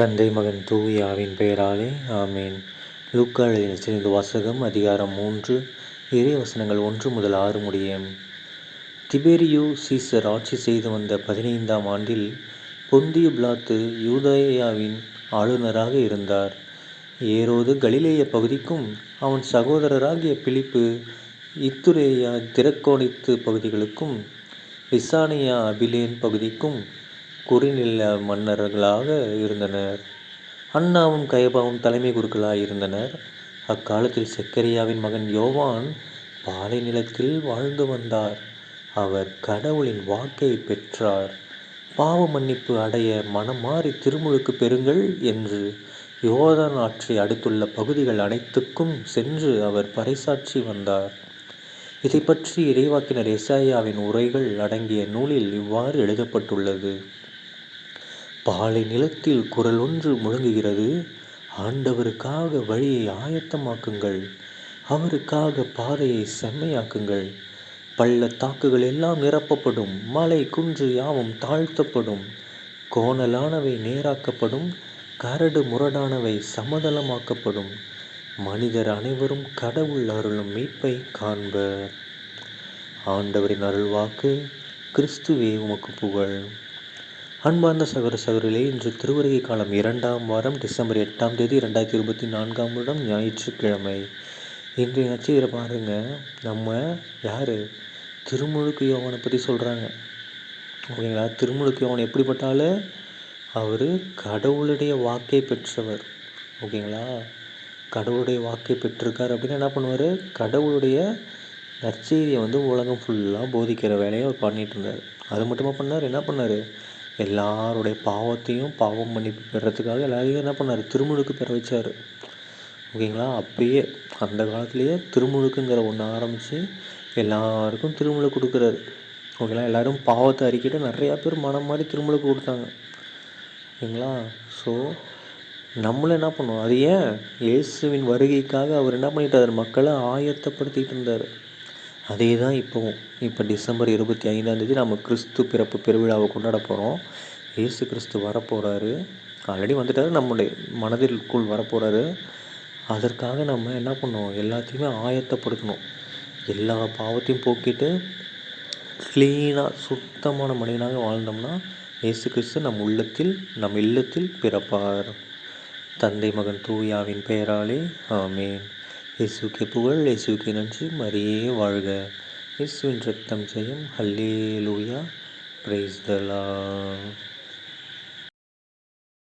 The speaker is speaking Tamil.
தந்தை மகன் தூயாவின் பெயராலே ஆமேன். லூக்காளின் சிறிது வாசகம் அதிகாரம் மூன்று இறை வசனங்கள் ஒன்று முதல் ஆறு முடியும். திபேரியு சீசர் ஆட்சி செய்து வந்த பதினைந்தாம் ஆண்டில் பொந்திய பிளாத்து யூதயாவின் ஆளுநராக இருந்தார். ஏரோது கலிலேய பகுதிக்கும் அவன் சகோதரராகிய பிலிப்பு இத்துரேயா திரக்கோணித்து பகுதிகளுக்கும் விசானியா அபிலேன் பகுதிக்கும் குறுநில மன்னர்களாக இருந்தனர். அண்ணாவும் கயபாவும் தலைமை குருக்களாக இருந்தனர். அக்காலத்தில் செக்கரியாவின் மகன் யோவான் பாலை நிலத்தில் வாழ்ந்து வந்தார். அவர் கடவுளின் வாக்கை பெற்றார். பாவ மன்னிப்பு அடைய மனம் மாறி திருமுழுக்கு பெறுங்கள் என்று யோதான் ஆற்றை அடுத்துள்ள பகுதிகள் அனைத்துக்கும் சென்று அவர் பறைசாற்றி வந்தார். இதை பற்றி இறைவாக்கினர் எசாயாவின் உரைகள் அடங்கிய நூலில் இவ்வாறு எழுதப்பட்டுள்ளது. பாலை நிலத்தில் குரல் ஒன்று முழங்குகிறது. ஆண்டவருக்காக வழியை ஆயத்தமாக்குங்கள். அவருக்காக பாதையை செம்மையாக்குங்கள். பள்ளத்தாக்குகள் எல்லாம் நிரப்பப்படும். மலை குன்று யாவும் தாழ்த்தப்படும். கோணலானவை நேராக்கப்படும். கரடு முரடானவை சமதளமாக்கப்படும். மனிதர் அனைவரும் கடவுள் அருளும் மீட்பை காண்பர். ஆண்டவரின் அருள்வாக்கு கிறிஸ்துவே உமக்கு புகழ். அன்பார்ந்த சகோதர சகோதரிகளே இன்று திருவருகை காலம் இரண்டாம் வாரம் டிசம்பர் எட்டாம் தேதி ரெண்டாயிரத்தி இருபத்தி நான்காம் வருடம் ஞாயிற்றுக்கிழமை. இன்றைய நட்சத்திர பாருங்க. நம்ம யார்? திருமுழுக்கு யோகனை பற்றி சொல்கிறாங்க ஓகேங்களா? திருமுழுக்கு யோகன் எப்படிப்பட்டாலும் அவர் கடவுளுடைய வாக்கை பெற்றவர். ஓகேங்களா? கடவுளுடைய வாக்கை பெற்றிருக்கார் அப்படின்னு என்ன பண்ணுவார்? கடவுளுடைய நற்செய்தியை வந்து உலகம் ஃபுல்லாக போதிக்கிற வேலையை அவர் பண்ணிகிட்டு இருந்தார். அது மட்டுமா பண்ணார்? என்ன பண்ணார்? எல்லாருடைய பாவத்தையும் பாவம் மன்னிப்பு பெறத்துக்காக எல்லாரையும் என்ன பண்ணார்? திருமுழுக்கு பெற வச்சார். ஓகேங்களா? அப்பயே அந்த காலத்துலேயே திருமுழுக்குங்கிற ஒன்று ஆரம்பித்து எல்லாருக்கும் திருமுழுக்கு கொடுக்குறாரு. ஓகேங்களா? எல்லோரும் பாவத்தை அறிக்கிட்டு நிறையா பேர் மனம் மாதிரி திருமுழுக்கு கொடுத்தாங்க. ஓகேங்களா? ஸோ நம்மளும் என்ன பண்ணுவோம் அது ஏன்? இயேசுவின் வருகைக்காக அவர் என்ன பண்ணிட்டார்? மக்களை ஆயத்தப்படுத்திக்கிட்டு இருந்தார். அதே தான் இப்போவும் இப்போ டிசம்பர் இருபத்தி ஐந்தாந்தேதி நம்ம கிறிஸ்து பிறப்பு பெருவிழாவை கொண்டாட போகிறோம் இயேசு கிறிஸ்து வரப்போகிறாரு ஆல்ரெடி வந்துட்டார் நம்முடைய மனதிற்குள் வரப்போகிறாரு அதற்காக நம்ம என்ன பண்ணோம் எல்லாத்தையுமே ஆயத்தப்படுத்தணும். எல்லா பாவத்தையும் போக்கிட்டு க்ளீனாக சுத்தமான மனிதனாக வாழ்ந்தோம்னா இயேசு கிறிஸ்து நம் உள்ளத்தில் நம் இல்லத்தில் பிறப்பார். தந்தை மகன் தூயாவின் பெயராலே ஆமேன். இயேசுக்கு புகழ் இயேசுக்கு நன்றி மரியே வாழ்க இயேசுவின் ரத்தம் செய்யும் ஹல்லே லூயா பிரைஸ் த